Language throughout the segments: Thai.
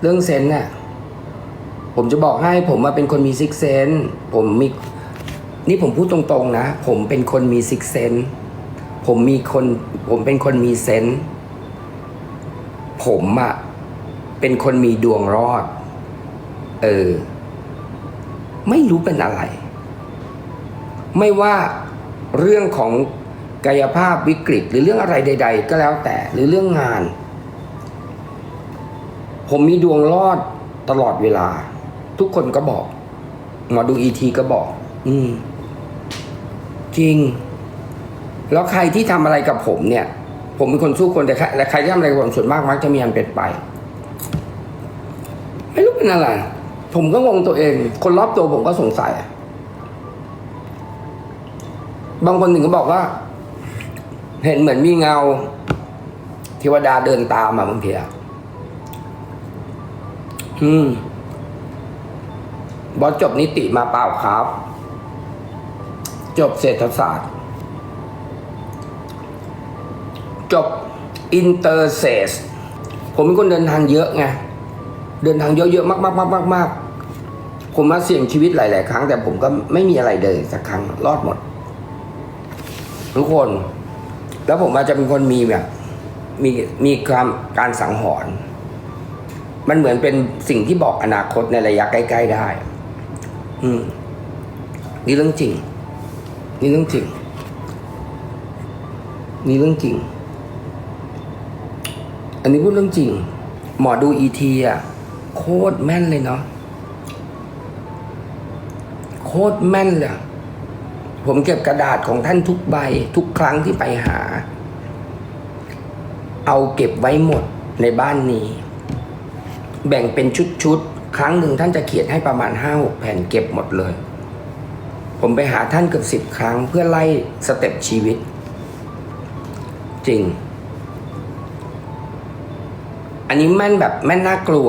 เรื่องเซนส์น่ะผมจะบอกให้ผมมาเป็นคนมีซิกเซนผมมีนี่ผมพูดตรงๆนะ ผมเป็นคนมีซิกเซนผมมีคน ผมเป็นคนมีเซนผมอะเป็นคนมีดวงรอด เออ ไม่รู้เป็นอะไร ไม่ว่าเรื่องของกายภาพวิกฤตหรือเรื่องอะไรใด ๆ ก็แล้วแต่หรือเรื่องงาน ผมมีดวงรอดตลอดเวลา ทุกคนก็บอกหมอดูอีทีก็บอก อืม จริง แล้วใครที่ทำอะไรกับผมเนี่ย ผมเป็นคนสู้คนแต่ใครและใครที่ทำอะไรกับผมส่วนมากมักจะมีอันเป็นไป ไม่รู้เป็นอะไร ผมก็งงตัวเอง คนรอบตัวผมก็สงสัย บางคนถึงก็บอกว่า เห็นเหมือนมีเงา เทวดาเดินตามมาบางทีอะ อืม บอสจบนิติมาเปล่าครับ จบเศรษฐศาสตร์ จบอินเตอร์เซส ผมเป็นคนเดินทางเยอะไง เดินทางเยอะๆมากๆๆๆผมมาเสี่ยงชีวิตหลาย ๆ ครั้ง แต่ผมก็ไม่มีอะไรเลยสักครั้งรอดหมด ทุกคน แล้วผมอาจจะเป็นคนมีแบบ มีมีความการสังหรณ์ มันเหมือนเป็นสิ่งที่บอกอนาคตในระยะใกล้ๆได้ อืม นี่เรื่องจริง นี่เรื่องจริง นี่เรื่องจริง อันนี้พูดเรื่องจริง หมอดูอีทีอะ โคตรแม่นเลยเนาะ โคตรแม่นเลย ผมเก็บกระดาษของท่านทุกใบ ทุกครั้งที่ไปหา เอาเก็บไว้หมดในบ้านนี้ แบ่งเป็นชุดๆ ครั้งหนึ่งท่านจะเขียนให้ประมาณห้าหกแผ่นเก็บหมดเลย ผมไปหาท่านเกือบสิบครั้งเพื่อไล่สเต็ปชีวิต จริง อันนี้แม่นแบบแม่นน่ากลัว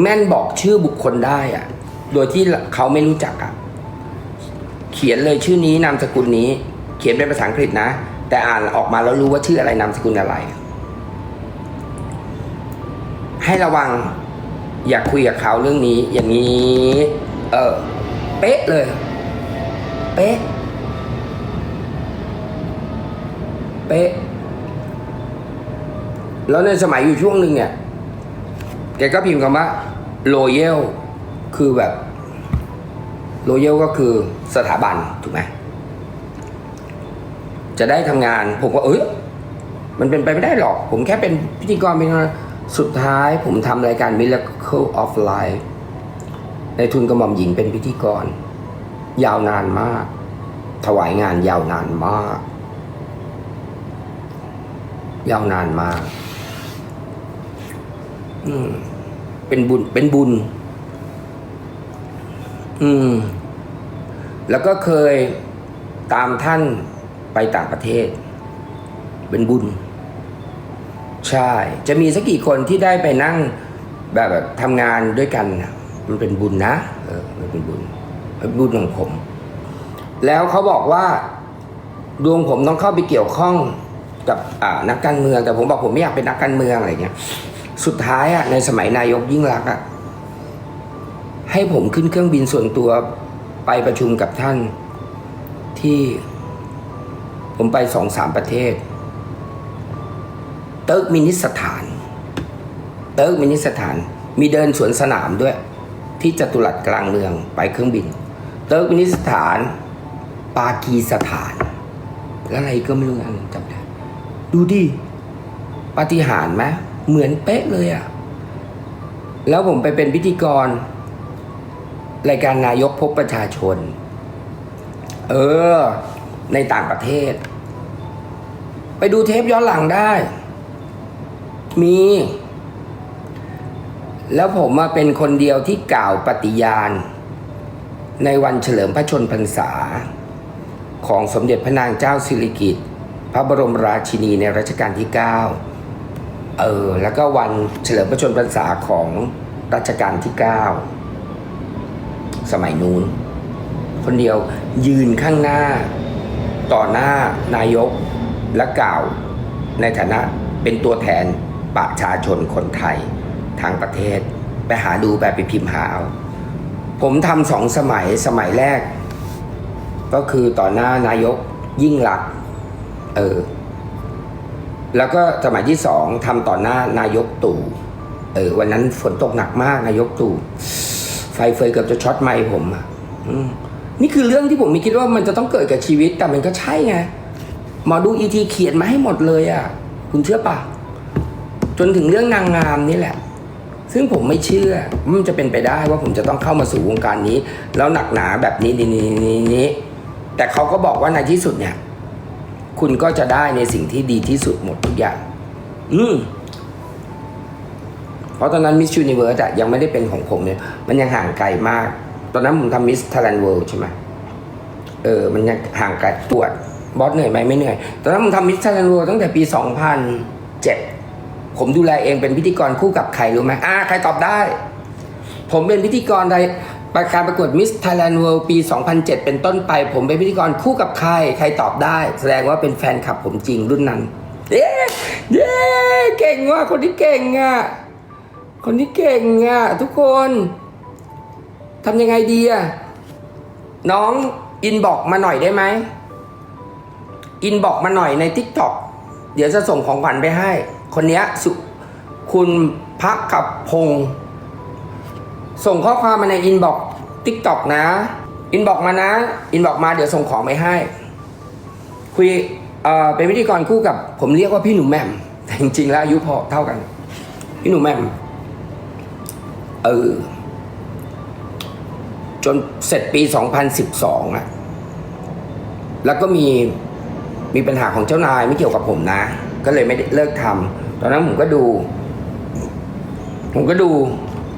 แม่นบอกชื่อบุคคลได้อะโดยที่เขาไม่รู้จักอะเขียนเลยชื่อนี้นามสกุลนี้ เขียนเป็นภาษาอังกฤษนะ แต่อ่านออกมาแล้วรู้ว่าชื่ออะไรนามสกุลอะไร ให้ระวัง อย่าคุยกับเขาเรื่องนี้ อย่างนี้ เออ เป๊ะเลย เป๊ะ เป๊ะ แล้วในสมัยอยู่ช่วงหนึ่งเนี่ย แกก็พิมพ์คำว่า loyal คือแบบ loyal ก็คือสถาบัน ถูกไหม จะได้ทำงาน ผมก็เอ้ยมันเป็นไปไม่ได้หรอก ผมแค่เป็นพิธีกรเป็น สุดท้ายผมทำรายการ Miracle of Life ในทุนกระหม่อมหญิงเป็นพิธีกร ยาวนานมาก ถวายงานยาวนานมาก ยาวนานมากอืมเป็นบุญเป็นบุญ อืม แล้วก็เคยตามท่านไปต่างประเทศ เป็นบุญ ใช่ จะมีสักกี่คนที่ได้ไปนั่งแบบแบบทำงานด้วยกันนะมันเป็นบุญนะเออมันเป็นบุญเป็นบุญของผม แล้วเขาบอกว่าดวงผมต้องเข้าไปเกี่ยวข้องกับนักการเมือง แต่ผมบอกผมไม่อยากเป็นนักการเมืองอะไรเงี้ย สุดท้ายอะในสมัยนายกยิ่งรักอะให้ผมขึ้นเครื่องบินส่วนตัวไปประชุมกับท่านที่ผมไปสองสามประเทศ เติร์กมินิสถาน เติร์กมินิสถาน มีเดินสวนสนามด้วย ที่จตุรัสกลางเมืองไปเครื่องบิน เติร์กมินิสถาน ปากีสถาน อะไรก็ไม่รู้อันจำได้ดูดิปาฏิหาริย์ไหมเหมือนเป๊ะเลยอะแล้วผมไปเป็นพิธีกร รายการนายกพบประชาชน เออ ในต่างประเทศ ไปดูเทปย้อนหลังได้ มี แล้วผมมาเป็นคนเดียวที่กล่าวปฏิญาณ ในวันเฉลิมพระชนพรรษา ของสมเด็จพระนางเจ้าสิริกิติ์พระบรมราชินีในรัชกาลที่ 9 เออ แล้วก็วันเฉลิมพระชนพรรษาของรัชกาลที่ 9 สมัยนู้น คนเดียวยืนข้างหน้า ต่อหน้านายกและกล่าว ในฐานะเป็นตัวแทน ประชาชนคนไทยทางประเทศ ไปหาดูแบบไปพิมพ์หาเอา ผมทำสองสมัยสมัยแรก ก็คือต่อหน้านายกยิ่งรักเออแล้วก็สมัยที่สองทำต่อหน้านายกตู่เออวันนั้นฝนตกหนักมากนายกตู่ไฟเฟยเกือบจะช็อตไมค์ผมอะนี่คือเรื่องที่ผมม่คิดว่ามันจะต้องเกิดกับชีวิตแต่มันก็ใช่ไงหมอดูอีทีเขียนมาให้หมดเลยอะ คุณเชื่อปะ จนถึงเรื่องนางงามนี่แหละ ซึ่งผมไม่เชื่อว่ามันจะเป็นไปได้ว่าผมจะต้องเข้ามาสู่วงการนี้ แล้วหนักหนาแบบนี้นี้นี้นี้นี้แต่เขาก็บอกว่าในที่สุดเนี่ย คุณก็จะได้ในสิ่งที่ดีที่สุดหมดทุกอย่าง อืมเพราะตอนนั้นมิส s u นิเวิร์สอะยังไม่ได้เป็นของผมเนี่ย มันยังห่างไกลมาก ตอนนั้นผมทำมิสท h a แลนด์เวิลด์ใช่ไหมเออ มันยังห่างไกลตรวจบอสเหนื่อยไหมไม่เหนื่อย ตอนนั้นผมทำมิสท h a แลนด์เวิลด์ตั้งแต่ปี 2007 ผมดูแลเองเป็นพิธีกรคู่กับใครรู้ไหมอ่าใครตอบได้ ผมเป็นพิธีกรในประการประกวดมิส s ท h a แลนด์เวิลด์ปี 2007 เป็นต้นไป ผมเป็นพิธีกรคู่กับใคร ใครตอบได้ แสดงว่าเป็นแฟนคลับผมจริงรุ่นนั้น เย้เย้เก่งว่ะคนที่เก่งอะคนที่เก่งอะทุกคนทำยังไงดีอะน้องอินบอกมาหน่อยได้ไหมอินบอกมาหน่อยใน t ิ k t o k เดี๋ยวจะส่งของขวัญไปให้ คนนี้สุคุณพักกับพงศ์ส่งข้อความมาในอินบอก t ิ k t o k นะ อินบอกมานะ อินบอกมาเดี๋ยวส่งของไปให้ คุยเอ่อเป็นพิธีกรคู่กับผมเรียกว่าพี่หนุ่มแหม่มแต่จริงๆแล้วอายุพอเท่ากัน พี่หนุ่มแหม่มเออจนเสร็จปี 2012อะแล้วก็มีมีปัญหาของเจ้านายไม่เกี่ยวกับผมนะ ก็เลยไม่เลิกทำ ตอนนั้นผมก็ดู ผมก็ดู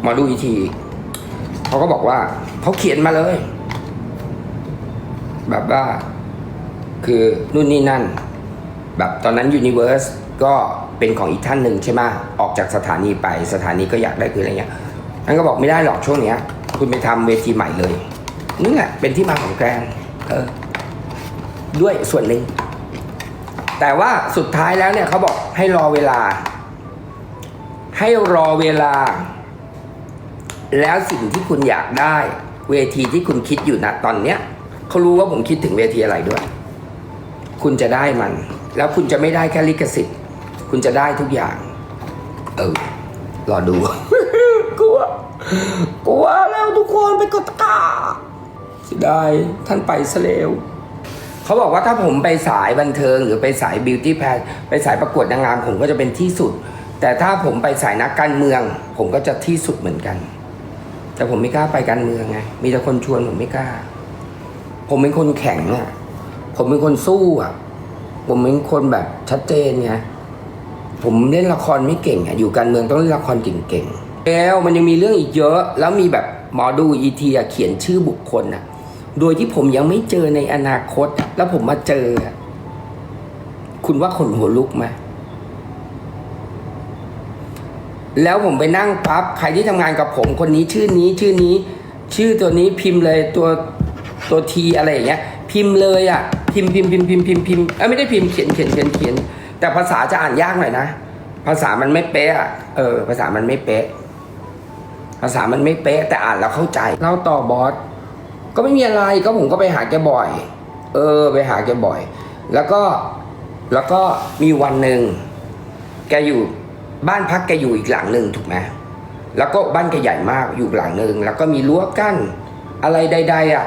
หมอดูอีทีเขาก็บอกว่าเขาเขียนมาเลย แบบว่า คือนู่นนี่นั่น แบบตอนนั้นยูนิเว r ร์สก็เป็นของอีกท่านหนึ่งใช่ไหมออกจากสถานีไปสถานีก็อยากได้คืออะไรเงี้ยท่านก็บอกไม่ได้หรอกช่วงเนี้ย คุณไปทำเวทีใหม่เลยนี่แหละเป็นที่มาของแกรนเออด้วยส่วนหนึ่ง แต่ว่าสุดท้ายแล้วเนี่ยเขาบอกให้รอเวลา ให้รอเวลา แล้วสิ่งที่คุณอยากได้ เวทีที่คุณคิดอยู่นะตอนเนี้ยเขารู้ว่าผมคิดถึงเวทีอะไรด้วย คุณจะได้มัน แล้วคุณจะไม่ได้แค่ลิขสิทธิ์ คุณจะได้ทุกอย่าง เออ รอดู กลัว กลัวแล้วทุกคนไปกดตะกาสียดายท่านไปซะเร็ว เขาบอกว่าถ้าผมไปสายบันเทิงหรือไปสายบิวตี้แพนไปสายประกวดนางงามผมก็จะเป็นที่สุด แต่ถ้าผมไปสายนักการเมือง ผมก็จะที่สุดเหมือนกัน แต่ผมไม่กล้าไปการเมืองไงมีแต่คนชวนผมไม่กล้า ผมเป็นคนแข็งอะผมเป็นคนสู้อะ ผมเป็นคนแบบชัดเจนไงผมเล่นละครไม่เก่งอะอยู่การเมืองต้องเล่นละครเก่งๆแล้วมันยังมีเรื่องอีกเยอะ แล้วมีแบบหมอดูอีทีเขียนชื่อบุคคลอะ โดยที่ผมยังไม่เจอในอนาคต แล้วผมมาเจอ คุณว่าขนหัวลุกไหมแล้วผมไปนั่งปั๊บใครที่ทำงานกับผมคนนี้ชื่อนี้ชื่อนี้ ชื่อตัวนี้พิมพ์เลยตัวตัวทีอะไรอย่างเงี้ย พิมพ์เลยอะ พิมพ์พิมพ์พิมพ์พิมพ์พิมพ์พิมพ์เอ้ยไม่ได้พิมพ์เขียนเขียนเขียนเขียนแต่ภาษาจะอ่านยากหน่อยนะภาษามันไม่เป๊ะอะเออ ภาษามันไม่เป๊ะ ภาษามันไม่เป๊ะ แต่อ่านแล้วเข้าใจเล่าต่อบอส ก็ไม่มีอะไรก็ผมก็ไปหาแกบ่อย เออ ไปหาแกบ่อย แล้วก็แล้วก็มีวันหนึ่งแกอยู่บ้านพักแกอยู่อีกหลังหนึ่งถูกไหมแล้วก็บ้านแกใหญ่มากอยู่หลังหนึ่งแล้วก็มีรั้วกั้นอะไรใด ๆ อะ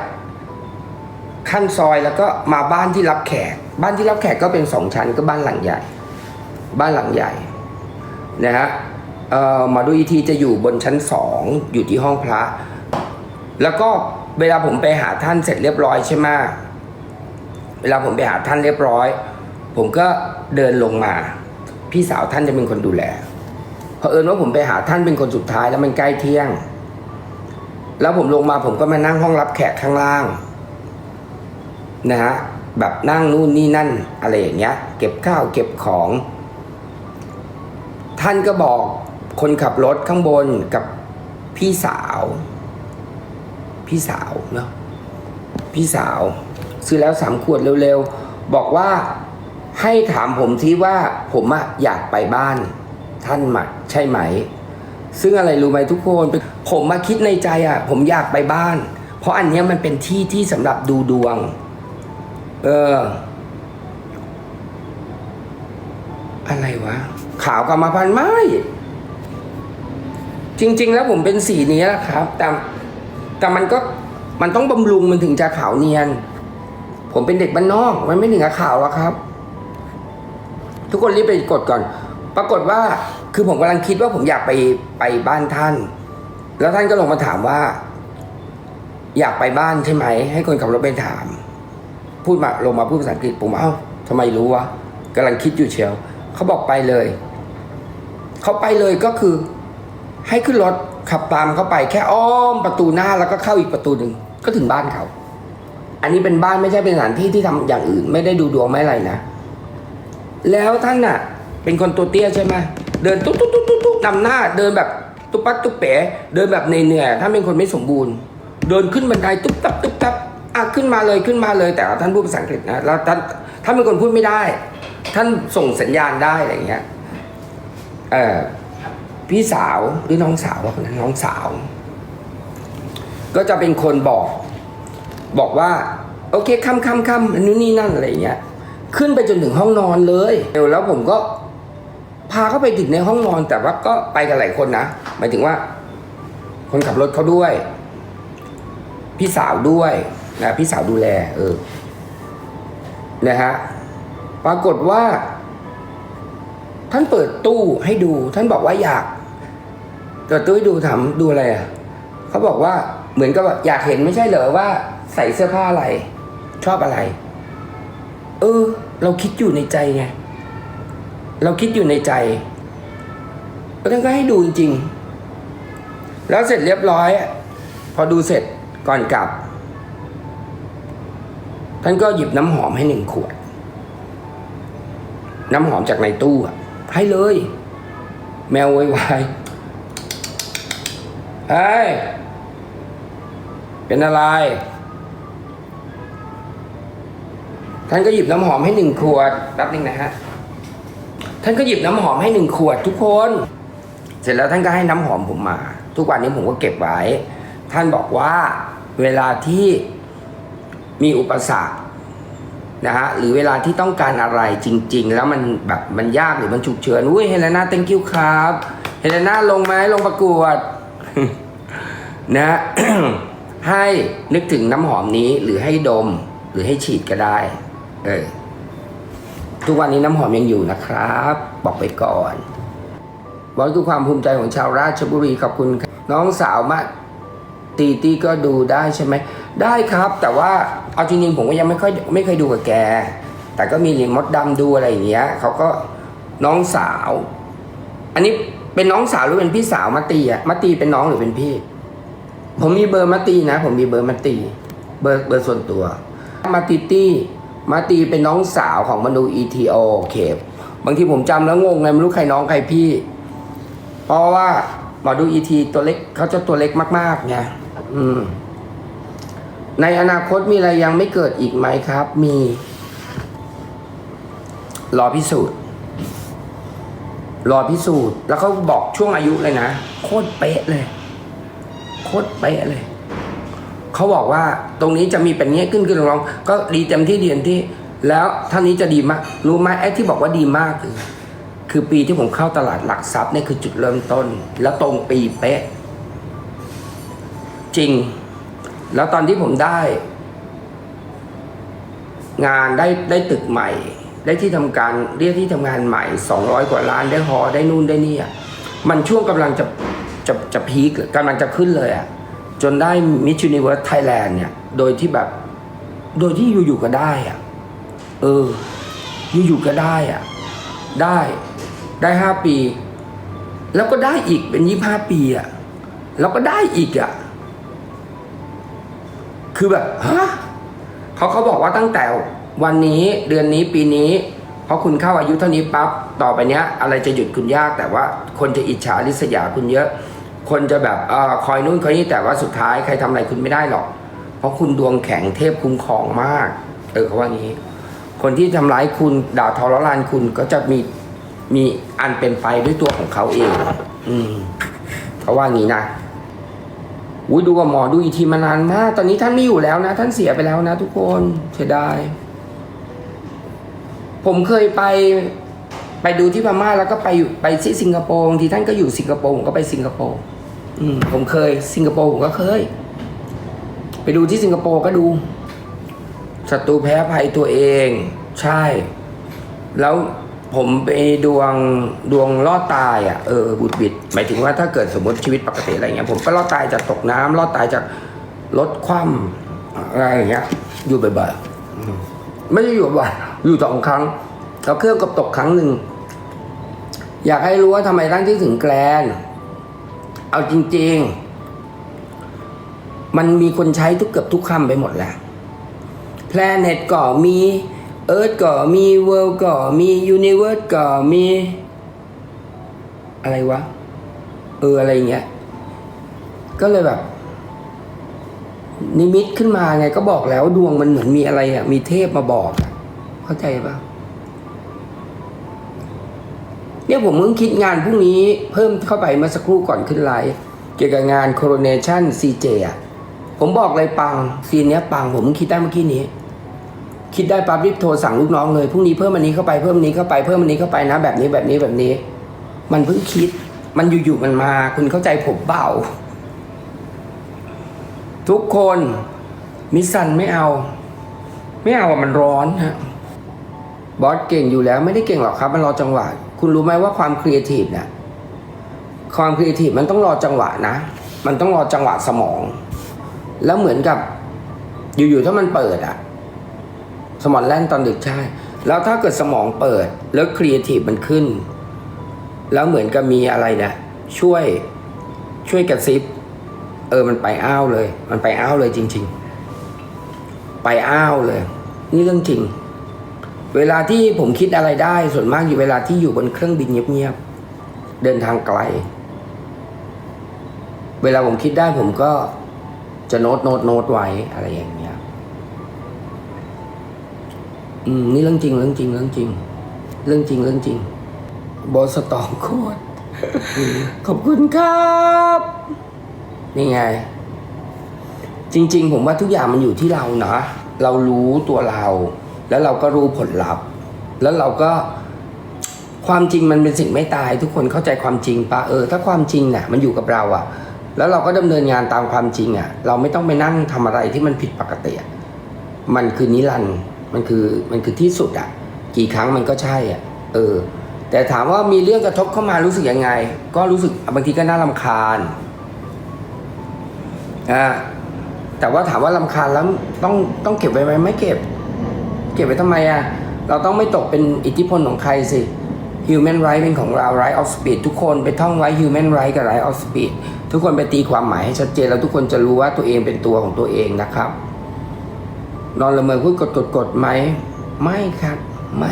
ขั้นซอยแล้วก็มาบ้านที่รับแขก บ้านที่รับแขกก็เป็นสองชั้นก็บ้านหลังใหญ่ บ้านหลังใหญ่นะฮะเออมาดูอีทีจะอยู่บนชั้นสองอยู่ที่ห้องพระ แล้วก็ เวลาผมไปหาท่านเสร็จเรียบร้อยใช่ไหมเวลาผมไปหาท่านเรียบร้อย ผมก็เดินลงมา พี่สาวท่านจะเป็นคนดูแลเผอิญว่าผมไปหาท่านเป็นคนสุดท้ายแล้วมันใกล้เที่ยง แล้วผมลงมาผมก็มานั่งห้องรับแขกข้างล่างนะฮะแบบนั่งนู่นนี่นั่นอะไรอย่างเงี้ย เก็บข้าวเก็บของ ท่านก็บอกคนขับรถข้างบนกับพี่สาว พี่สาวเนาะพี่สาว ซื้อแล้วสามขวดเร็วๆ บอกว่าให้ถามผมที่ว่าผมอะอยากไปบ้าน ท่านมาใช่ไหม ซึ่งอะไรรู้ไหมทุกคน ผมมาคิดในใจอะผมอยากไปบ้าน เพราะอันนี้มันเป็นที่ที่สำหรับดูดวง เออ อะไรวะ ขาวกรรมพันธุ์ไม่จริง ๆ แล้วผมเป็นสีนี้แหละครับแต่ แต่มันก็มันต้องบำรุงมันถึงจะขาวเนียน ผมเป็นเด็กบ้านนอก มันไม่ถึงกับขาวหรอกครับ ทุกคนรีบไปกดก่อน ปรากฏว่าคือผมกำลังคิดว่าผมอยากไปไปบ้านท่าน แล้วท่านก็ลงมาถามว่า อยากไปบ้านใช่ไหม ให้คนขับรถไปถาม พูดมาลงมาพูดภาษาอังกฤษผมว่าเอ้าทำไมรู้วะกำลังคิดอยู่เชียวเขาบอกไปเลย เขาไปเลยก็คือ ให้ขึ้นรถ ขับตามเข้าไปแค่อ้อมประตูหน้าแล้วก็เข้าอีกประตูหนึ่งก็ถึงบ้านเขา อันนี้เป็นบ้านไม่ใช่เป็นสถานที่ที่ทำอย่างอื่น ไม่ได้ดูดวงไม่อะไรนะ แล้วท่านน่ะ เป็นคนตัวเตี้ยใช่ไหมเดินตุ๊กตุ๊กตุ๊กตุ๊กตุ๊นำหน้า เดินแบบตุ๊บปักตุ๊บเป๋เดินแบบเหนื่อยๆถ้าเป็นคนไม่สมบูรณ์ เดินขึ้นบันไดตุ๊บตับตุ๊บตับอะขึ้นมาเลยขึ้นมาเลย แต่ท่านพูดภาษาอังกฤษนะแล้วท่านท่านเป็นคนพูดไม่ได้ ท่านส่งสัญญาณได้อะไรอย่างเงี้ยเออ พี่สาวหรือน้องสาวว่านนั้นน้องสาว ก็จะเป็นคนบอก บอกว่า โอเคค่ำค่ำค่ำนู่นนี่นั่นอะไรเงี้ยขึ้นไปจนถึงห้องนอนเลยแล้วผมก็ พาเขาไปถึงในห้องนอนแต่ว่าก็ไปกันหลายคนนะหมายถึงว่า คนขับรถเขาด้วย พี่สาวด้วยนะพี่สาวดูแล เออนะฮะปรากฏว่า ท่านเปิดตู้ให้ดู ท่านบอกว่าอยาก เปิดตู้ให้ดูถามดูอะไรอะเขาบอกว่าเหมือนกับว่าอยากเห็นไม่ใช่เหรอว่าใส่เสื้อผ้าอะไร ชอบอะไร เออ เราคิดอยู่ในใจไงเราคิดอยู่ในใจแล้วท่านก็ให้ดูจริงๆ แล้วเสร็จเรียบร้อย พอดูเสร็จก่อนกลับ ท่านก็หยิบน้ำหอมให้หนึ่งขวด น้ำหอมจากในตู้ให้เลย แมวไวาย เฮ้ย เป็นอะไร ท่านก็หยิบน้ำหอมให้หนึ่งขวดแป๊บนึงนะฮะ ท่านก็หยิบน้ำหอมให้หนึ่งขวดทุกคน เสร็จแล้วท่านก็ให้น้ำหอมผมมา ทุกวันนี้ผมก็เก็บไว้ ท่านบอกว่าเวลาที่มีอุปสรรคนะฮะหรือเวลาที่ต้องการอะไรจริง ๆ แล้วมันแบบมันยากหรือมันฉุกเฉินอุ้ยเฮเลนา thank you ครับ เฮเลนาลงไหมลงประกวด นะ ให้นึกถึงน้ำหอมนี้หรือให้ดม หรือให้ฉีดก็ได้ เออ ทุกวันนี้น้ำหอมยังอยู่นะครับ บอกไปก่อนบอกคือความภูมิใจของชาวราชบุรีขอบคุณครับน้องสาวมาตีตีก็ดูได้ใช่ไหม ได้ครับ แต่ว่าเอาจริงๆผมก็ยังไม่ค่อยไม่เคยดูกับแก แต่ก็มีลิมมดดำดูอะไรอย่างเงี้ยเขาก็น้องสาว อันนี้ เป็นน้องสาวหรือเป็นพี่สาวมาตีอะมาตีเป็นน้องหรือเป็นพี่ ผมมีเบอร์มาตีนะ ผมมีเบอร์มาตี เบอร์เบอร์ส่วนตัว มาตีตี้มาตีเป็นน้องสาวของมนู ETO เคปบางทีผมจำแล้วงงไงไม่รู้ใครน้องใครพี่ เพราะว่าหมอดู ET ตัวเล็กเขาจะตัวเล็กมากๆไงอืม ในอนาคตมีอะไรยังไม่เกิดอีกไหมครับ มี รอพิสูจน์ รอพิสูจน์ แล้วเขาบอกช่วงอายุเลยนะ โคตรเป๊ะเลย โคตรเป๊ะเลย เขาบอกว่าตรงนี้จะมีเป็นเงี้ยขึ้นขึ้นลงลงก็ดีเต็มที่เดีเต็มที่ แล้วท่านี้จะดีมาก รู้ไหมไอ้ที่บอกว่าดีมากคือคือปีที่ผมเข้าตลาดหลักทรัพย์เนี่ยคือจุดเริ่มต้น แล้วตรงปีเป๊ะ จริง แล้วตอนที่ผมได้ งานได้ได้ตึกใหม่ ได้ที่ทำการเรียกที่ทำงานใหม่สองร้อยกว่าล้านได้หอได้นู่นได้นี่อะมันช่วงกำลังจะจะจะพีคกำลังจะขึ้นเลยอะจนได้มิช s u นิเวิร์สไทยแลนด์เนี่ย โดยที่แบบ โดยที่อยู่ๆก็ได้อะเออ อยู่ๆก็ได้อะได้ได้ห้าปี แล้วก็ได้อีกเป็นยี่ห้าปีอะแล้วก็ได้อีกอะคือแบบฮะเขาเขาบอกว่าตั้งแต่ วันนี้เดือนนี้ปีนี้เพราะคุณเข้าอายุเท่านี้ปั๊บต่อไปเนี้ย อะไรจะหยุดคุณยาก แต่ว่าคนจะอิจฉาริษยาคุณเยอะ คนจะแบบเออคอยนู่นคอยนี่แต่ว่าสุดท้ายใครทำอะไรคุณไม่ได้หรอก เพราะคุณดวงแข็งเทพคุ้มครองมาก เออเขาว่างี้ คนที่ทำร้ายคุณด่าทอร้ลานคุณก็จะมีมีอันเป็นไปด้วยตัวของเขาเอง อืมเขาว่างี้นะอุ้ยดูกับหมอดูอีทีมานานมาก ตอนนี้ท่านไม่อยู่แล้วนะ ท่านเสียไปแล้วนะทุกคนเสียดาย ผมเคยไปไปดูที่พม่าแล้วก็ไปอยู่ไปที่สิงคโปร์บางทีท่านก็อยู่สิงคโปร์ผมก็ไปสิงคโปร์อืมผมเคย สิงคโปร์ผมก็เคย ไปดูที่สิงคโปร์ก็ดูศัตรูแพ้ภัยตัวเอง ใช่ แล้วผมไปดวงดวงรอดตายอะเออบุดบิดหมายถึงว่าถ้าเกิดสมมติชีวิตปกติอะไรเงี้ยผมก็รอดตายจากตกน้ำรอดตายจากรถคว่ำอะไรอย่างเงี้ยอยู่บ่อยๆไม่ได้อยู่บ่อย อยู่สองครั้งแล้วเครื่องกับตกครั้งหนึ่ง อยากให้รู้ว่าทำไมตั้งที่ถึงแกลน เอาจริง ๆ มันมีคนใช้ทุกเกือบทุกคำไปหมดแล้ว planet ก็มี earth ก็มี world ก็มี universe ก็มี อะไรวะ เออ อะไรเงี้ย ก็เลยแบบ นิมิตขึ้นมาไงก็บอกแล้วดวงมันเหมือนมีอะไรอะ มีเทพมาบอกอะ เข้าใจปะเนี่ยผมเพิ่งคิดงานพรุ่งนี้เพิ่มเข้าไปเมื่อสักครู่ก่อนขึ้นไลฟ์เกี่ยวกับงาน coronation CJ อะผมบอกเลยปังซีนเนี้ยปังผมเพิ่งคิดได้เมื่อกี้นี้ คิดได้ปั๊บรีบโทรสั่งลูกน้องเลยพรุ่งนี้เพิ่มอันนี้เข้าไปเพิ่มนี้เข้าไปเพิ่มอันนี้เข้าไปนะ แบบนี้แบบนี้แบบนี้ มันเพิ่งคิด มันอยู่ๆมันมา คุณเข้าใจผมเปล่าทุกคนมิสซันไม่เอา ไม่เอาอะมันร้อนฮะ บอสเก่งอยู่แล้วไม่ได้เก่งหรอกครับมันรอจังหวะ คุณรู้ไหมว่าความครีเอทีฟเนี่ยความครีเอทีฟมันต้องรอจังหวะนะ มันต้องรอจังหวะสมอง แล้วเหมือนกับ อยู่ๆถ้ามันเปิดอะสมองแล่นตอนดึกใช่ แล้วถ้าเกิดสมองเปิด แล้วครีเอทีฟมันขึ้น แล้วเหมือนกับมีอะไรเนี่ยช่วยช่วยกระซิบ เออมันไปอ้าวเลย มันไปอ้าวเลยจริง ๆ ไปอ้าวเลย นี่เรื่องจริง เวลาที่ผมคิดอะไรได้ส่วนมากอยู่เวลาที่อยู่บนเครื่องบินเงียบๆเดินทางไกล เวลาผมคิดได้ผมก็จะโน้ตโน้ตโน้ตไว้อะไรอย่างเงี้ยอืมนี่เรื่องจริงเรื่องจริงเรื่องจริง เรื่องจริงเรื่องจริงบอสตองโคตรขอบคุณครับ นี่ไง จริง ๆ ผมว่าทุกอย่างมันอยู่ที่เรานะเรารู้ตัวเรา แล้วเราก็รู้ผลลัพธ์ แล้วเราก็ความจริงมันเป็นสิ่งไม่ตายทุกคนเข้าใจความจริงปะเออ ถ้าความจริงน่ะมันอยู่กับเราอะแล้วเราก็ดำเนินงานตามความจริงอะเราไม่ต้องไปนั่งทำอะไรที่มันผิดปกติอะมันคือนิรันด์มันคือมันคือที่สุดอะกี่ครั้งมันก็ใช่อะเออ แต่ถามว่ามีเรื่องกระทบเข้ามารู้สึกยังไง ก็รู้สึกบางทีก็น่ารำคาญอ่าแต่ว่าถามว่าลำคาญแล้วต้องต้องเก็บไว้ไหมไม่เก็บ เก็บไว้ทำไมอะเราต้องไม่ตกเป็นอิทธิพลของใครสิ human right เป็นของเรา right of speech ทุกคนไปท่องไว้ human right กับ right of speech ทุกคนไปตีความหมายให้ชัดเจน แล้วทุกคนจะรู้ว่าตัวเองเป็นตัวของตัวเองนะครับ นอนละเมอพูดกดกดกดไหม ไม่ครับ ไม่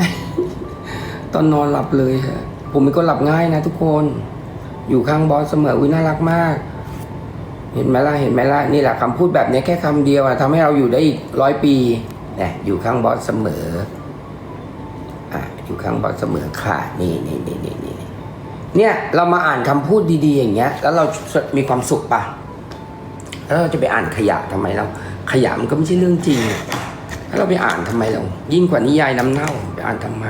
ตอนนอนหลับเลยฮะผมเป็นคนหลับง่ายนะทุกคน อยู่ข้างบอสเสมออุ้ยน่ารักมากเห็นไหมล่ะ เห็นไหมล่ะ นี่แหละคำพูดแบบนี้แค่คำเดียวอะทำให้เราอยู่ได้อีกร้อยปี นะอยู่ข้างบอสเสมออะอยู่ข้างบอสเสมอค่ะนี่นี่นี่นี่นี่เนี่ยเรามาอ่านคำพูดดีๆอย่างเงี้ย แล้วเรามีความสุขปะแล้วเราจะไปอ่านขยะทำไมเรา ขยะมันก็ไม่ใช่เรื่องจริงแล้วเราไปอ่านทำไมเรายิ่งกว่านิยายน้ำเน่าไปอ่านทำไม